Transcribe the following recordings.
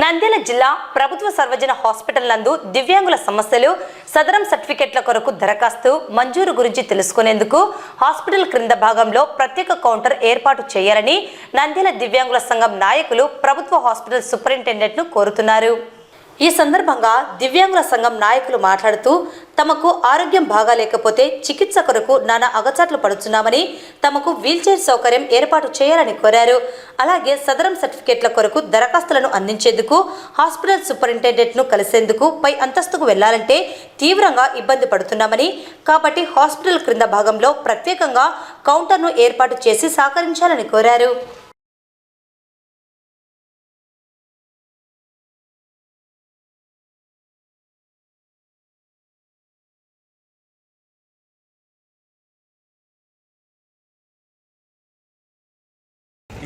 నంద్యాల జిల్లా ప్రభుత్వ సర్వజన హాస్పిటల్ నందు దివ్యాంగుల సమస్యలు సదరం సర్టిఫికెట్ల కొరకు దరఖాస్తు మంజూరు గురించి తెలుసుకునేందుకు హాస్పిటల్ క్రింద భాగంలో ప్రత్యేక కౌంటర్ ఏర్పాటు చేయాలని నంద్యాల దివ్యాంగుల సంఘం నాయకులు ప్రభుత్వ హాస్పిటల్ సూపరింటెండెంట్ను కోరుతున్నారు. ఈ సందర్భంగా దివ్యాంగుల సంఘం నాయకులు మాట్లాడుతూ తమకు ఆరోగ్యం బాగాలేకపోతే చికిత్స కొరకు నానా అగచాట్లు పడుతున్నామని తమకు వీల్చైర్ సౌకర్యం ఏర్పాటు చేయాలని కోరారు. అలాగే సదరం సర్టిఫికెట్ల కొరకు దరఖాస్తులను అందించేందుకు హాస్పిటల్ సూపరింటెండెంట్ను కలిసేందుకు పై అంతస్తుకు వెళ్ళాలంటే తీవ్రంగా ఇబ్బంది పడుతున్నామని కాబట్టి హాస్పిటల్ క్రింద భాగంలో ప్రత్యేకంగా కౌంటర్ను ఏర్పాటు చేసి సహకరించాలని కోరారు.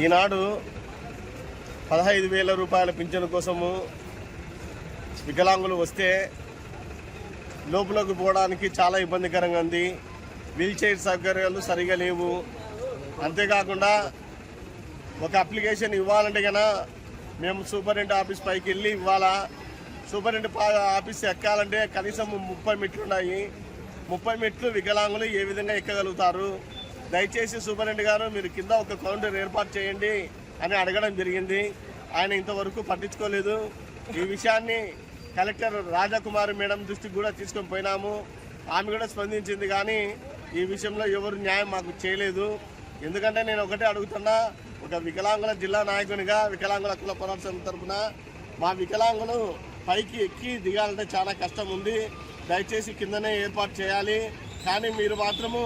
ఈనాడు పదహైదు వేల రూపాయల పింఛను కోసము వికలాంగులు వస్తే లోపలికి పోవడానికి చాలా ఇబ్బందికరంగా ఉంది. వీల్చైర్ సౌకర్యాలు సరిగా లేవు. అంతేకాకుండా ఒక అప్లికేషన్ ఇవ్వాలంటే కన్నా మేము సూపరింటెండెంట్ ఆఫీస్ పైకి వెళ్ళి ఇవ్వాలా? సూపరింటెండెంట్ ఆఫీస్ ఎక్కాలంటే కనీసం ముప్పై మెట్లు ఉన్నాయి. ముప్పై మెట్లు వికలాంగులు ఏ విధంగా ఎక్కగలుగుతారు? దయచేసి సూపరింటెండెంట్ గారు మీరు కింద ఒక కౌంటర్ ఏర్పాటు చేయండి అని అడగడం జరిగింది. ఆయన ఇంతవరకు పట్టించుకోలేదు. ఈ విషయాన్ని కలెక్టర్ రాజకుమారి మేడం దృష్టికి కూడా తీసుకొని పోయినాము. ఆమె కూడా స్పందించింది కానీ ఈ విషయంలో ఎవరు న్యాయం మాకు చేయలేదు. ఎందుకంటే నేను ఒకటే అడుగుతున్నా ఒక వికలాంగుల జిల్లా నాయకునిగా వికలాంగుల కుల పోరాటం తరఫున మా వికలాంగులు పైకి ఎక్కి దిగాలంటే చాలా కష్టం ఉంది. దయచేసి కిందనే ఏర్పాటు చేయాలి. కానీ మీరు మాత్రము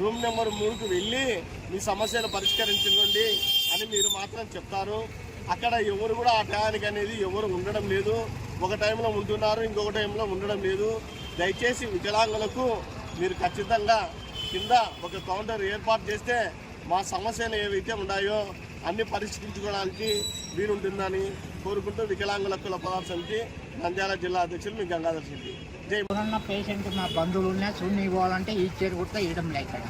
రూమ్ నెంబర్ మూడుకు వెళ్ళి మీ సమస్యను పరిష్కరించండి అని మీరు మాత్రం చెప్తారు. అక్కడ ఎవరు కూడా ఆ టయానికి అనేది ఎవరు ఉండడం లేదు. ఒక టైంలో ఉంటున్నారు ఇంకొక టైంలో ఉండడం లేదు. దయచేసి వికలాంగులకు మీరు ఖచ్చితంగా కింద ఒక కౌంటర్ ఏర్పాటు చేస్తే మా సమస్యలు ఏవైతే ఉన్నాయో అన్ని పరిష్కరించుకోవడానికి వీలుంటుందని కోరుకుంటూ వికలాంగుల కుల పదార్థ సమితి నంద్యాల జిల్లా అధ్యక్షులు మీ గంగాధర్ రెడ్డి. ఎవరన్నా పేషెంట్ మా బంధువులు ఉన్నా చూడని ఇవ్వాలంటే ఈ చైర్ కూడా ఇవ్వడం లే ఇక్కడ?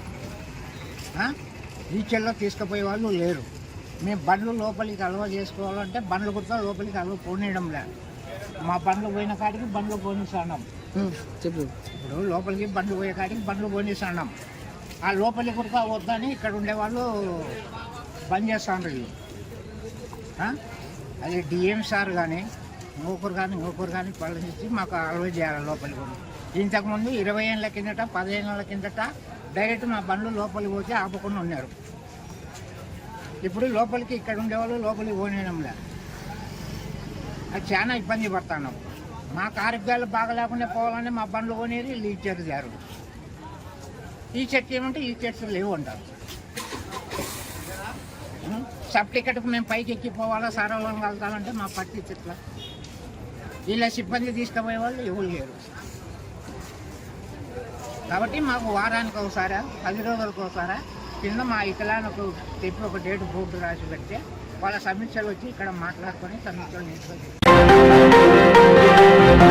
ఈ చైర్లో తీసుకుపోయే వాళ్ళు లేరు మేము బండ్లు లోపలికి అలవ చేసుకోవాలంటే బండ్లు కూడా లోపలికి అలవ పోనీయడం లే మా బండ్లు పోయిన కాడికి బండ్లు పోనిస్తున్నాం చెప్పు ఇప్పుడు లోపలికి బండ్లు పోయే కాడికి బండ్లు పోనిస్తున్నాం ఆ లోపలికి కూడా వద్దని ఇక్కడ ఉండేవాళ్ళు బంద్ వీళ్ళు. ఆ? అది డిఎం సార్ కానీ ఒకరు కానీ ఇంకొకరు కానీ పళ్ళనిచ్చి మాకు అలవాటు చేయాలి లోపలికి కూడా ఇంతకుముందు ఇరవై ఏళ్ళ కిందట పదిహేను ఏళ్ళ కిందట డైరెక్ట్ మా బండ్లు లోపలికి పోతే ఆపకుండా ఉన్నారు. ఇప్పుడు లోపలికి ఇక్కడ ఉండేవాళ్ళు లోపలికి పోనేయడంలే అది చాలా ఇబ్బంది పడుతున్నాం మాకు ఆరోగ్యాలు బాగా లేకుండా పోవాలని మా బండ్లు కొనేది వీళ్ళు ఇచ్చారు జారు ఈ చెట్టు ఏమంటే ఈ చెట్టు లేవు అంటారు. సబ్ టికెట్కి మేము పైకి ఎక్కిపోవాలా సారవలం కలుతాలంటే మా పట్టి చెట్ల వీళ్ళ సిబ్బంది తీసుకుపోయే వాళ్ళు ఎవరు లేరు. కాబట్టి మాకు వారానికి ఒకసారా పది రోజులకు ఒకసారా కింద మా ఇకలానికి చెప్పి ఒక డేట్ బోర్డు రాసి పెడితే వాళ్ళ సమీక్షలు వచ్చి ఇక్కడ మాట్లాడుకొని సమీక్షలు నేర్చుకొని